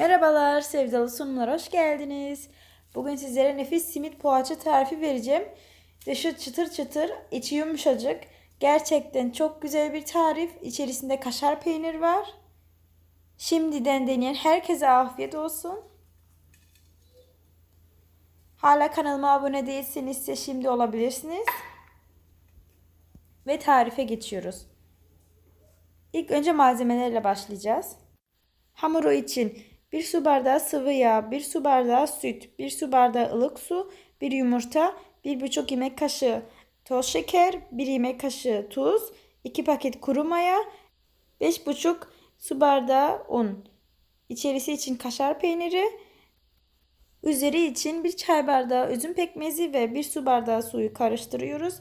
Merhabalar sevdalı sunumlar hoş geldiniz. Bugün sizlere nefis simit poğaça tarifi vereceğim. Dışı çıtır çıtır, içi yumuşacık. Gerçekten çok güzel bir tarif. İçerisinde kaşar peynir var. Şimdiden deneyen herkese afiyet olsun. Hala kanalıma abone değilseniz şimdi olabilirsiniz. Ve tarife geçiyoruz. İlk önce malzemelerle başlayacağız. Hamuru için 1 su bardağı sıvı yağ, 1 su bardağı süt, 1 su bardağı ılık su, 1 yumurta, 1,5 yemek kaşığı toz şeker, 1 yemek kaşığı tuz, 2 paket kuru maya, 5,5 su bardağı un. İçerisi için kaşar peyniri, üzeri için 1 çay bardağı üzüm pekmezi ve 1 su bardağı suyu karıştırıyoruz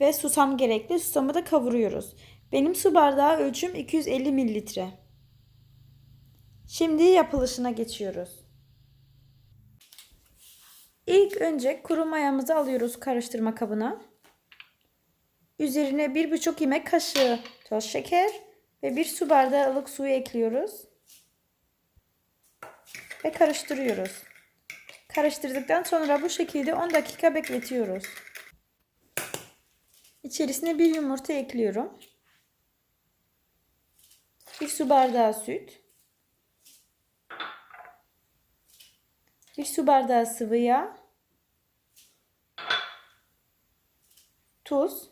ve susam gerekli. Susamı da kavuruyoruz. Benim su bardağı ölçüm 250 mililitre. Şimdi yapılışına geçiyoruz. İlk önce kuru mayamızı alıyoruz karıştırma kabına. Üzerine 1,5 yemek kaşığı toz şeker ve 1 su bardağı ılık suyu ekliyoruz. Ve karıştırıyoruz. Karıştırdıktan sonra bu şekilde 10 dakika bekletiyoruz. İçerisine bir yumurta ekliyorum. 1 su bardağı süt. 1 su bardağı sıvı yağ. Tuz.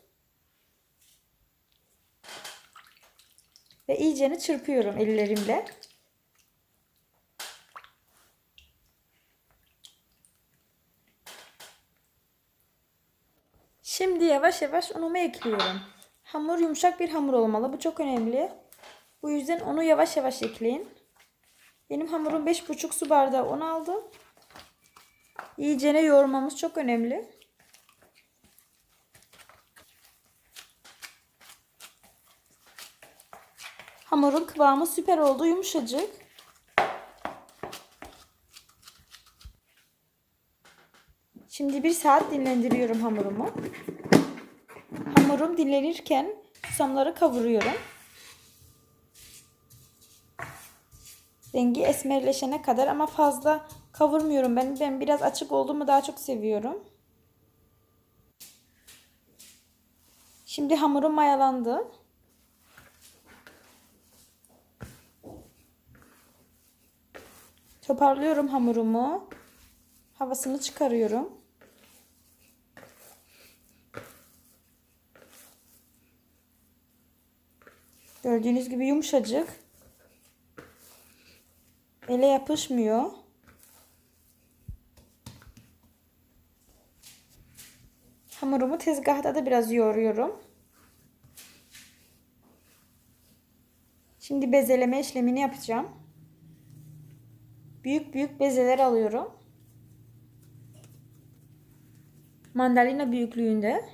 Ve iyicene çırpıyorum ellerimle. Şimdi yavaş yavaş unumu ekliyorum. Hamur yumuşak bir hamur olmalı. Bu çok önemli. Bu yüzden onu yavaş yavaş ekleyin. Benim hamurum 5,5 su bardağı un aldı. İyicene yoğurmamız çok önemli. Hamurun kıvamı süper oldu. Yumuşacık. Şimdi bir saat dinlendiriyorum hamurumu. Hamurum dinlenirken susamları kavuruyorum. Rengi esmerleşene kadar ama fazla kavurmuyorum. Ben, ben biraz açık olduğumu daha çok seviyorum. Şimdi hamurum mayalandı. Toparlıyorum hamurumu. Havasını çıkarıyorum. Gördüğünüz gibi yumuşacık. Ele yapışmıyor. Hamurumu tezgahta da biraz yoğuruyorum. Şimdi bezeleme işlemini yapacağım. Büyük büyük bezeler alıyorum. Mandalina büyüklüğünde.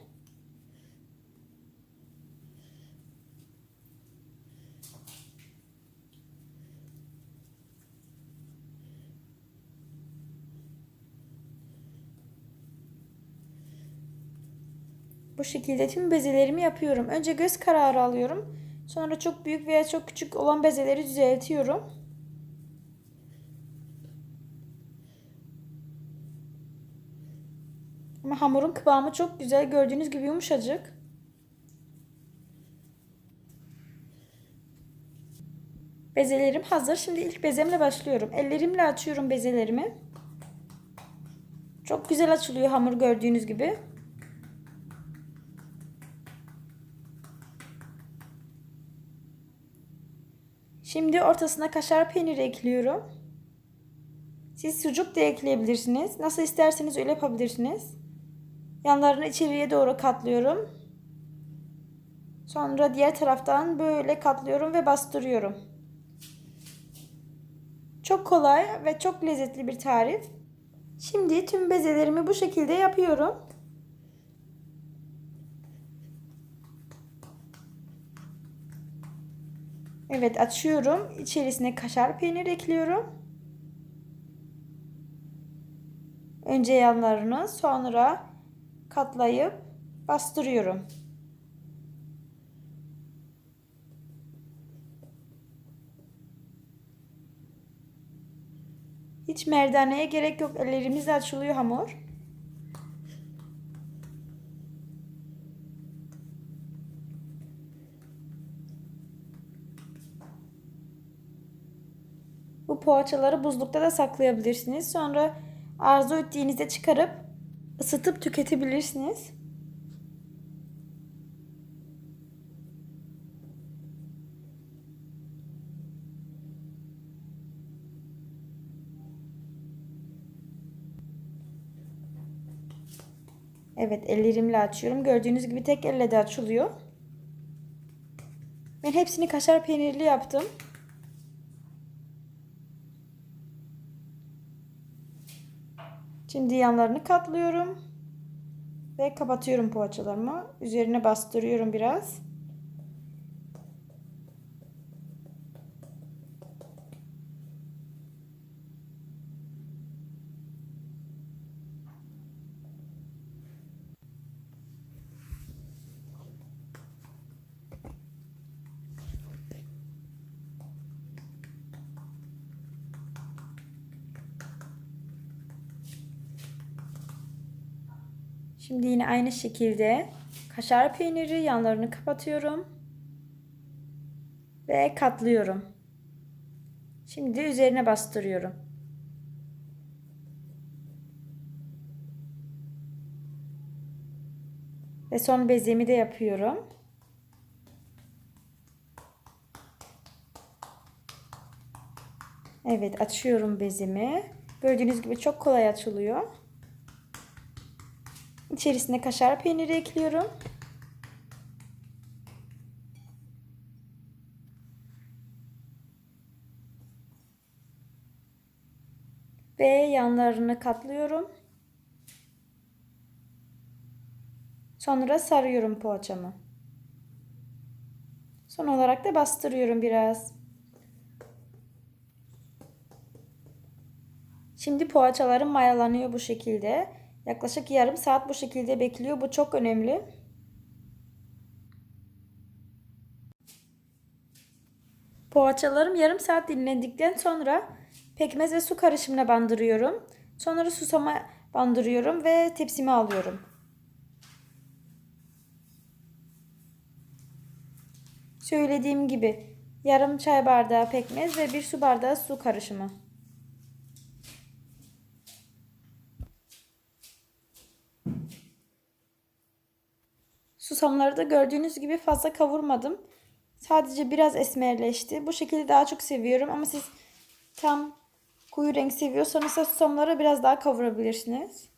Bu şekilde tüm bezelerimi yapıyorum. Önce göz kararı alıyorum. Sonra çok büyük veya çok küçük olan bezeleri düzeltiyorum. Ama hamurun kıvamı çok güzel. Gördüğünüz gibi yumuşacık. Bezelerim hazır. Şimdi ilk bezemle başlıyorum. Ellerimle açıyorum bezelerimi. Çok güzel açılıyor hamur gördüğünüz gibi. Şimdi ortasına kaşar peyniri ekliyorum. Siz sucuk da ekleyebilirsiniz. Nasıl isterseniz öyle yapabilirsiniz. Yanlarını içeriye doğru katlıyorum. Sonra diğer taraftan böyle katlıyorum ve bastırıyorum. Çok kolay ve çok lezzetli bir tarif. Şimdi tüm bezelerimi bu şekilde yapıyorum. Evet açıyorum. İçerisine kaşar peynir ekliyorum. Önce yanlarını sonra katlayıp bastırıyorum. Hiç merdaneye gerek yok. Ellerimizle açılıyor hamur. Bu poğaçaları buzlukta da saklayabilirsiniz. Sonra arzu ettiğinizde çıkarıp ısıtıp tüketebilirsiniz. Evet ellerimle açıyorum. Gördüğünüz gibi tek elle de açılıyor. Ben hepsini kaşar peynirli yaptım. Şimdi yanlarını katlıyorum. Ve kapatıyorum poğaçalarımı. Üzerine bastırıyorum biraz. Şimdi yine aynı şekilde kaşar peyniri yanlarını kapatıyorum. Ve katlıyorum. Şimdi üzerine bastırıyorum. Ve son bezemi de yapıyorum. Evet açıyorum bezimi. Gördüğünüz gibi çok kolay açılıyor. İçerisine kaşar peyniri ekliyorum. Ve yanlarını katlıyorum. Sonra sarıyorum poğaçamı. Son olarak da bastırıyorum biraz. Şimdi poğaçalarım mayalanıyor bu şekilde. Yaklaşık yarım saat bu şekilde bekliyor. Bu çok önemli. Poğaçalarım yarım saat dinlendikten sonra pekmez ve su karışımına bandırıyorum. Sonra susama bandırıyorum ve tepsime alıyorum. Söylediğim gibi yarım çay bardağı pekmez ve bir su bardağı su karışımı. Susamları da gördüğünüz gibi fazla kavurmadım. Sadece biraz esmerleşti. Bu şekilde daha çok seviyorum ama siz tam koyu renk seviyorsanız susamları biraz daha kavurabilirsiniz.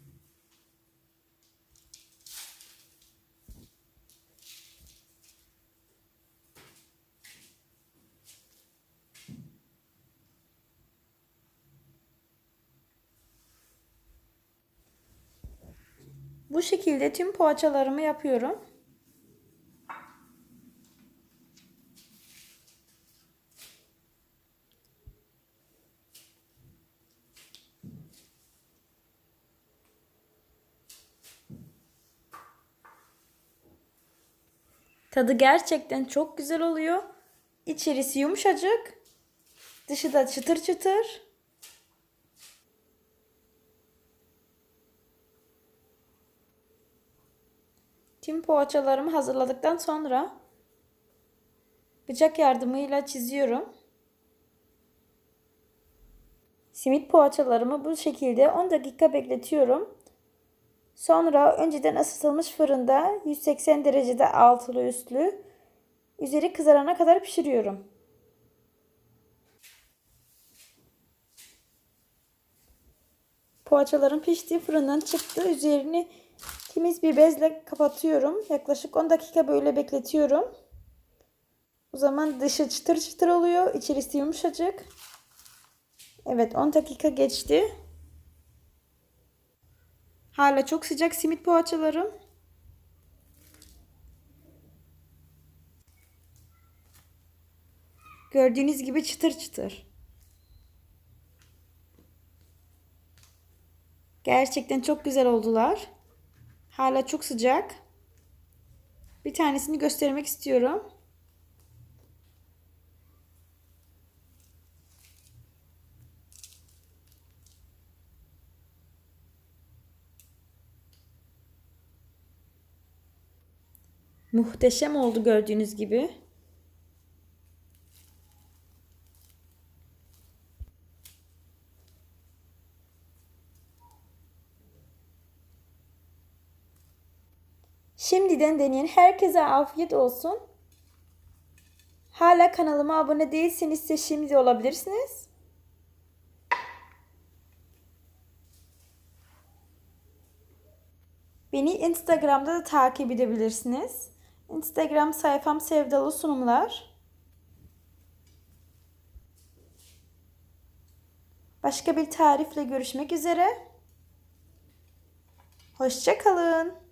Bu şekilde tüm poğaçalarımı yapıyorum. Tadı gerçekten çok güzel oluyor. İçerisi yumuşacık. Dışı da çıtır çıtır. Tüm poğaçalarımı hazırladıktan sonra bıçak yardımıyla çiziyorum. Simit poğaçalarımı bu şekilde 10 dakika bekletiyorum. Sonra önceden ısıtılmış fırında 180 derecede altılı üstlü üzeri kızarana kadar pişiriyorum. Poğaçalarım pişti, fırından çıktı. Üzerini temiz bir bezle kapatıyorum. Yaklaşık 10 dakika böyle bekletiyorum. O zaman dışı çıtır çıtır oluyor, içerisi yumuşacık. Evet 10 dakika geçti. Hala çok sıcak simit poğaçalarım. Gördüğünüz gibi çıtır çıtır. Gerçekten çok güzel oldular. Hala çok sıcak. Bir tanesini göstermek istiyorum. Muhteşem oldu gördüğünüz gibi. Şimdiden deneyen herkese afiyet olsun. Hala kanalıma abone değilseniz şimdi olabilirsiniz. Beni Instagram'da da takip edebilirsiniz. Instagram sayfam Sevdalı Sunumlar. Başka bir tarifle görüşmek üzere. Hoşçakalın.